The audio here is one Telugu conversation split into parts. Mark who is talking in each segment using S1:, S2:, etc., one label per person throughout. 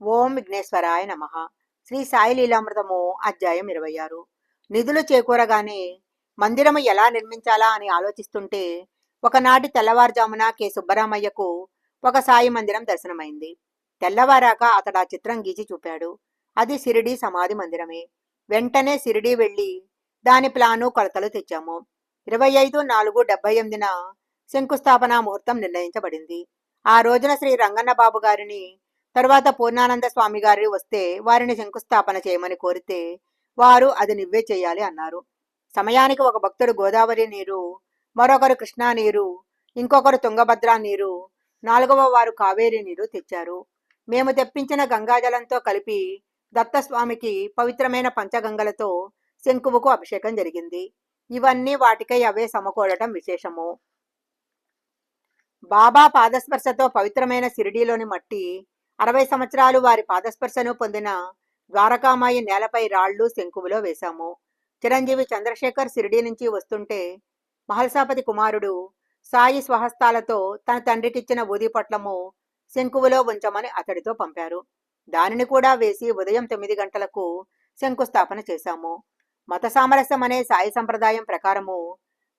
S1: ఓం విఘ్నేశ్వరాయ నమ. శ్రీ సాయి లీలామృతము అధ్యాయం ఇరవై ఆరు నిధులు చేకూరగానే మందిరము ఎలా నిర్మించాలా అని ఆలోచిస్తుంటే ఒకనాటి తెల్లవారుజామున కె. సుబ్బరామయ్యకు ఒక సాయి మందిరం దర్శనమైంది. తెల్లవారాక అతడు ఆ చిత్రం గీచి చూపాడు. అది సిరిడి సమాధి మందిరమే. వెంటనే సిరిడి వెళ్ళి దాని ప్లాను కొలతలు తెచ్చాము. ఇరవై ఐదు నాలుగు డెబ్బై ఎనిమిదిన శంకుస్థాపన ముహూర్తం నిర్ణయించబడింది. ఆ రోజున శ్రీ రంగన్న బాబు గారిని తర్వాత పూర్ణానంద స్వామి గారి వస్తే వారిని శంకుస్థాపన చేయమని కోరితే వారు అది నివ్వే చేయాలి అన్నారు. సమయానికి ఒక భక్తుడు గోదావరి నీరు మరొకరు కృష్ణా నీరు ఇంకొకరు తుంగభద్ర నీరు నాలుగవ వారు కావేరి నీరు తెచ్చారు. మేము తెప్పించిన గంగాజలంతో కలిపి దత్తస్వామికి పవిత్రమైన పంచగంగలతో శంకువుకు అభిషేకం జరిగింది. ఇవన్నీ వాటికై అవే సమకూడటం విశేషము. బాబా పాదస్పర్శతో పవిత్రమైన సిరిడీలోని మట్టి అరవై సంవత్సరాలు వారి పాదస్పర్శను పొందిన ద్వారకామాయి నేలపై రాళ్ళు శంకువులో వేశాము. చిరంజీవి చంద్రశేఖర్ సిరిడి నుంచి వస్తుంటే మహల్సాపతి కుమారుడు సాయి స్వహస్తాలతో తన తండ్రికిచ్చిన ఊదిపట్లము శంకువులో ఉంచమని అతడితో పంపారు. దానిని కూడా వేసి ఉదయం తొమ్మిది గంటలకు శంకుస్థాపన చేశాము. మత సామరస్యం అనే సాయి సంప్రదాయం ప్రకారము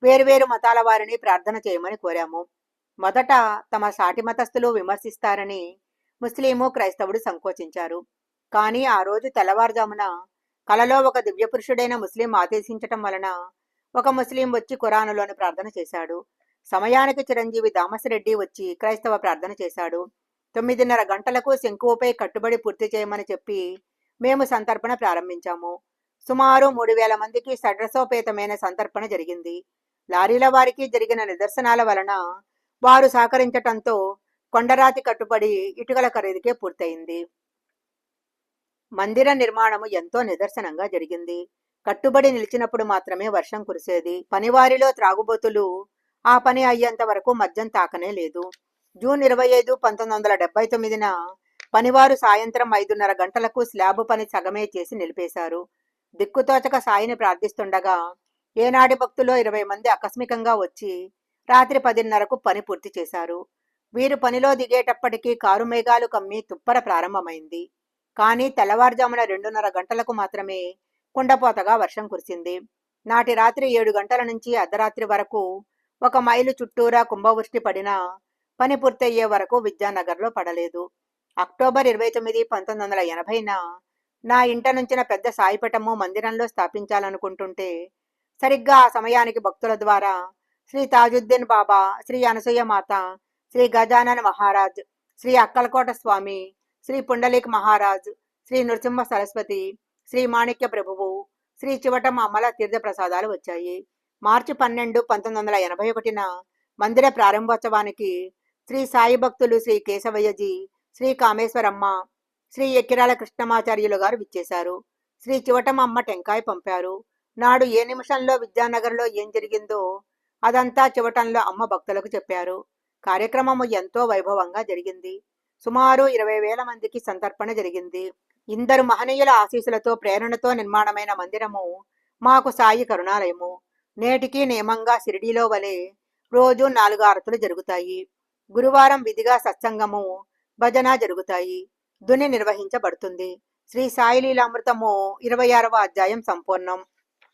S1: వేరువేరు మతాల వారిని ప్రార్థన చేయమని కోరాము. మొదట తమ సాటి మతస్థులు విమర్శిస్తారని ముస్లిము క్రైస్తవుడు సంకోచించారు. కానీ ఆ రోజు తెల్లవారుజామున కలలో ఒక దివ్యపురుషుడైన ముస్లిం ఆదేశించటం వలన ఒక ముస్లిం వచ్చి ఖురానులోని ప్రార్థన చేశాడు. సమయానికి చిరంజీవి దామసిరెడ్డి వచ్చి క్రైస్తవ ప్రార్థన చేశాడు. తొమ్మిదిన్నర గంటలకు శంకువుపై కట్టుబడి పూర్తి చేయమని చెప్పి మేము సంతర్పణ ప్రారంభించాము. సుమారు మూడు వేల మందికి సడ్రసోపేతమైన సంతర్పణ జరిగింది. లారీల వారికి జరిగిన నిదర్శనాల వలన వారు సహకరించటంతో కొండరాతి కట్టుబడి ఇటుకల ఖరీదుకే పూర్తయింది. మందిర నిర్మాణము ఎంతో నిదర్శనంగా జరిగింది. కట్టుబడి నిలిచినప్పుడు మాత్రమే వర్షం కురిసేది. పనివారిలో త్రాగుబోతులు ఆ పని అయ్యేంత వరకు మద్యం తాకనే లేదు. జూన్ ఇరవై ఐదు పంతొమ్మిది వందల డెబ్బై తొమ్మిదిన పనివారు సాయంత్రం ఐదున్నర గంటలకు స్లాబు పని సగమే చేసి నిలిపేశారు. దిక్కుతోచక సాయిని ప్రార్థిస్తుండగా ఏనాటి భక్తులో ఇరవై మంది ఆకస్మికంగా వచ్చి రాత్రి పదిన్నరకు పని పూర్తి చేశారు. వీరు పనిలో దిగేటప్పటికీ కారు మేఘాలు కమ్మి తుప్పర ప్రారంభమైంది. కానీ తెల్లవారుజామున రెండున్నర గంటలకు మాత్రమే కుండపోతగా వర్షం కురిసింది. నాటి రాత్రి ఏడు గంటల నుంచి అర్ధరాత్రి వరకు ఒక మైలు చుట్టూరా కుంభవృష్టి పడినా పని పూర్తయ్యే వరకు విద్యానగర్లో పడలేదు. అక్టోబర్ ఇరవై తొమ్మిది పంతొమ్మిది వందల ఎనభైన నా ఇంట నుంచిన పెద్ద సాయిపటము మందిరంలో స్థాపించాలనుకుంటుంటే సరిగ్గా ఆ సమయానికి భక్తుల ద్వారా శ్రీ తాజుద్దీన్ బాబా శ్రీ అనసూయ మాత శ్రీ గజానన మహారాజ్ శ్రీ అక్కలకోట స్వామి శ్రీ పుండలిక్ మహారాజ్ శ్రీ నృసింహ సరస్వతి శ్రీ మాణిక్య ప్రభువు శ్రీ చివటం అమ్మల తీర్థ ప్రసాదాలు వచ్చాయి. మార్చి పన్నెండు పంతొమ్మిది వందల ఎనభై ఒకటిన మందిర ప్రారంభోత్సవానికి శ్రీ సాయి భక్తులు శ్రీ కేశవయ్యజీ శ్రీ కామేశ్వరమ్మ శ్రీ ఎక్కిరాల కృష్ణమాచార్యులు గారు విచ్చేశారు. శ్రీ చివటం అమ్మ టెంకాయ పంపారు. నాడు ఏ నిమిషంలో విద్యానగర్లో ఏం జరిగిందో అదంతా చివటంలో అమ్మ భక్తులకు చెప్పారు. కార్యక్రమము ఎంతో వైభవంగా జరిగింది. సుమారు ఇరవై వేల మందికి సంతర్పణ జరిగింది. ఇందరు మహనీయుల ఆశీస్సులతో ప్రేరణతో నిర్మాణమైన మందిరము మాకు సాయి కరుణాలయము. నేటికి నియమంగా షిరిడీలో వలె రోజు నాలుగు ఆరతులు జరుగుతాయి. గురువారం విధిగా సత్సంగము భజన జరుగుతాయి. దుని నిర్వహించబడుతుంది. శ్రీ సాయి లీలామృతము ఇరవై ఆరవ అధ్యాయం సంపూర్ణం.